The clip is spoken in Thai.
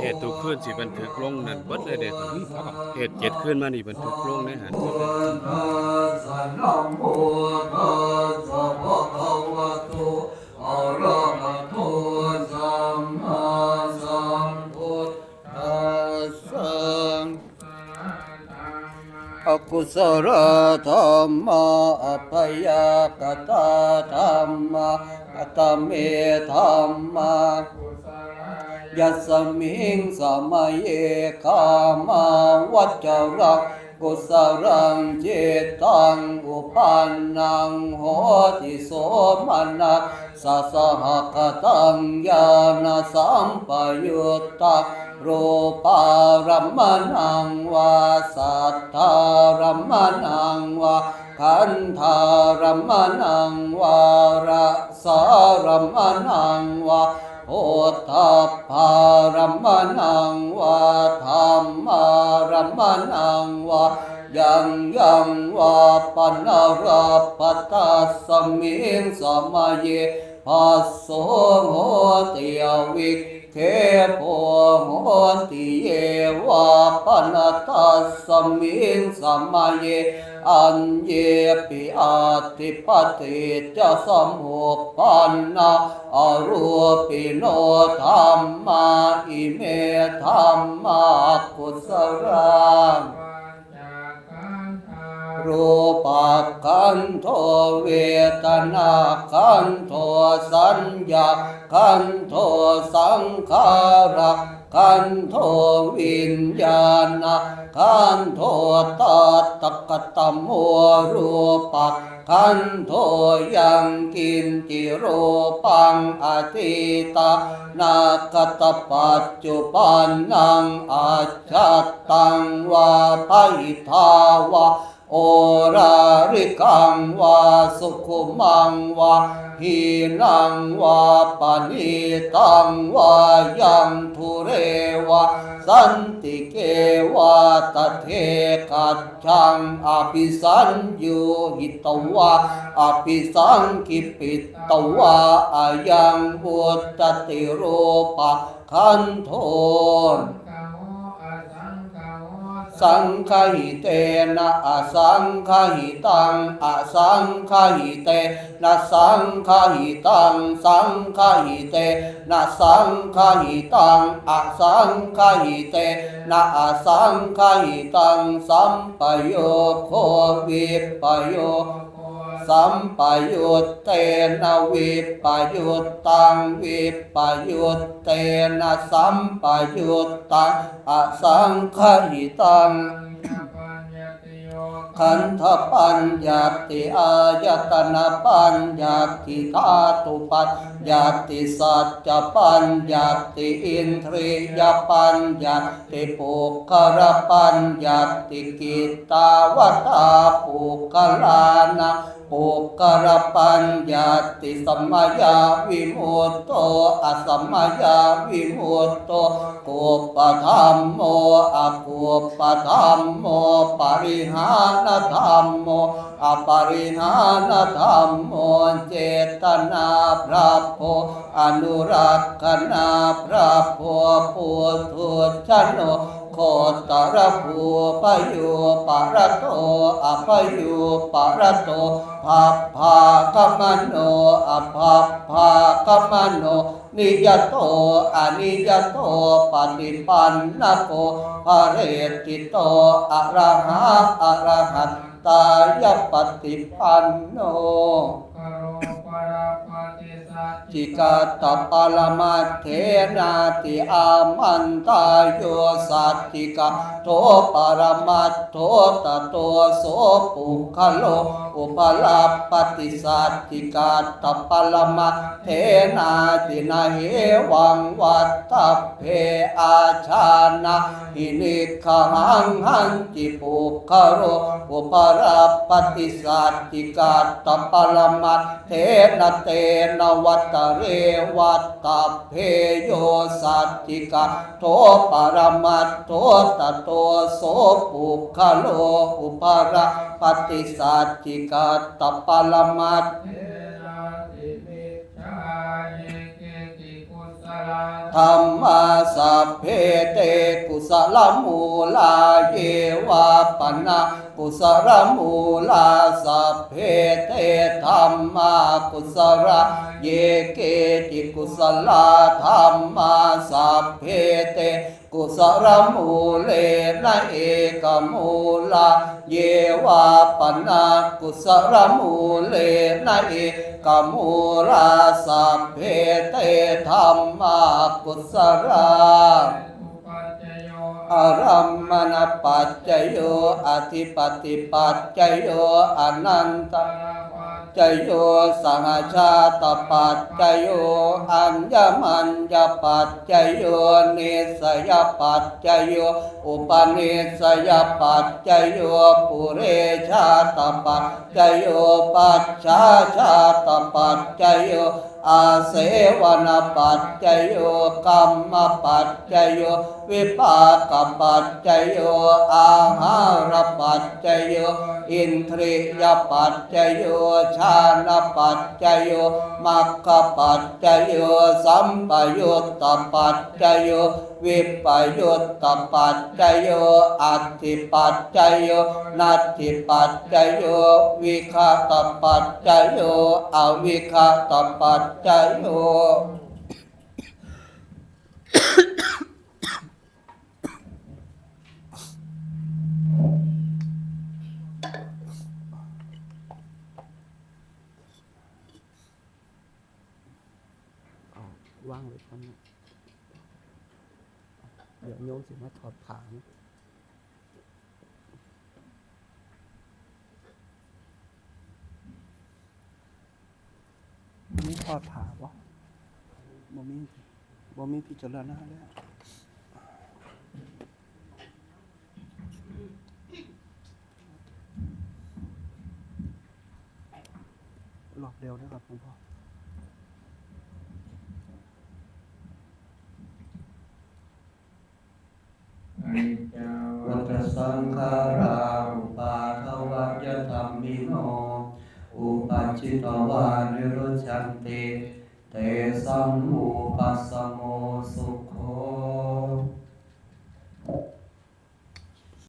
เหตุทุกขึ้นสิบันทึกลงนั่นเบิดเลยเด็ดเหตุเจ็ดขึ้นมานี่บันทึกลงในหันอะระอกุศลธรรมะอภยากตาธรรมะกตเมธรรมะ ยัสมิงสมัยเอกามาวัจจรักกุศลังเจตังอุปันนังโหติโสมนัสสะสหกตังญาณสัมปยุตตารูปารมนังวาสัทธารมนังวาขันธารมนังวาระสารมนังวา โพธปารมนังวะธรรมารมนังวะยังยังวะปนาราปตัสสมิงสมัยเยปัสโสโหติยวิ เทโพโหติเยวาปนัตตัสมิงสัมมาเยอันเยปิอาติปติจะสมุปปันนาอรูปิโนธรรมาอิเมธรรมากุสรัง รูปขันโทเวทนาขันโทสัญญาขันโทสังขารขันโทวิญญาณขันโทตัตตกตมโมรูปขันโทยังกินจิรูปังอติตานาคตปัจจุปันนังอาชัตตังวาปิทาวา โอราริกังวาสุขุมังวาหีนังวาปณิตังวายังทุเรวาสันติเกวาตเทกัจฉังอภิสัญญูหิตวาอภิสังกิปิตวาอายังบุตตติโรปะคันโท สังคหิเตนะอสังคหิตังอสังคหิเตนะสังคหิตังสังคหิเตนะสังคหิตังอสังคหิเตนะอสังคหิตังสัมปโยโควิปโย สัมปยุตเตนะวิปยุตตังวิปยุตเตนะสัมปยุตตังอสังขหิตังขันธปัญญาติอายตนะปัญญาติธาตุปัญญาติสัจจปัญญาติอินทรียปัญญาติปุคครปัญญาติกิตาวตาปุคลานะ ปุคครปัญญาติสัมมาญาวิมุตโตอสัมมาญาวิมุตโตกุปธรรมโมอกุปธรรมโมปริหานธรรมโมอปริหานธรรมโมเจตนาพระโพอนุรักษนาพระโพปุถุชนโน โคตรภูปยุปรโตอภยุปรโตภัพพากมโนอภัพพากมโนนิยโตอนิยโตปฏิปันนโกภเรติโตอระหะอรหัตตายปฏิปันโน จิกาตปาลมาเทนาติอามันตายโยสัตติกาโทปารมัตโทตโตโสปุคโลอุปลาปฏิสัตติกาตปาลมาเทนาตินาเหวังวัตตเพอาชานาหินิขหังหันจิปุคโรอุปราปฏิสัตติกาตปาลมาเทนะเตนะวัตเรวัตตเพโยสัตติกาโทปรมัตโทตโตโสปุคโลอุปราปฏิสัตติกาตปรมัตเทนาติมิชาเยเกติกุศลาธรรมาสัพเพเตกุสลมูลาเยวาปนะกุสลมูลาสัพเพเตธรรมากุสลเยเกติกุสลาธรรมาสัพเพเต กุสลมูเลนะเอกมูลาเยวาปนะกุสลมูเลนะเอกมูลาสัพเพเตธรรมากุสลาอารัมมณปัจจโยอธิปติปัจจโยอนันต จโยสหชาตปัจจโยอัญญมัญญปัจจโยเนสยปัจจโยอุปเนสยปัจจโยปุเรชาตปัจจโยปัจฉาชาตปัจจโย อาเสวนปัจจโยกรรมปัจจโยวิปากปัจจโยอาหารปัจจโยอินทรียปัจจโยชาณปัจจโยมัคคปัจจโยสัมปยุตตปัจจโย วิปยุตตปัจจโยอัตถิปัจจโยนัตถิปัจจโยวิคาตปัจจโยอวิคาตปัจจโยว่างไว้ก่อน เดี๋ยวโยมสิมาถอดผางมีถอดผาบ่บ่มีบ่มีพิจารณาแล้วหลอกเดียวนะครับหลวงพ่อ วัตสังขา ราอุปาทวัยธรรมิโน อุปัชิตวานิรุชันติ เตสัมอุปัสสโมสุโค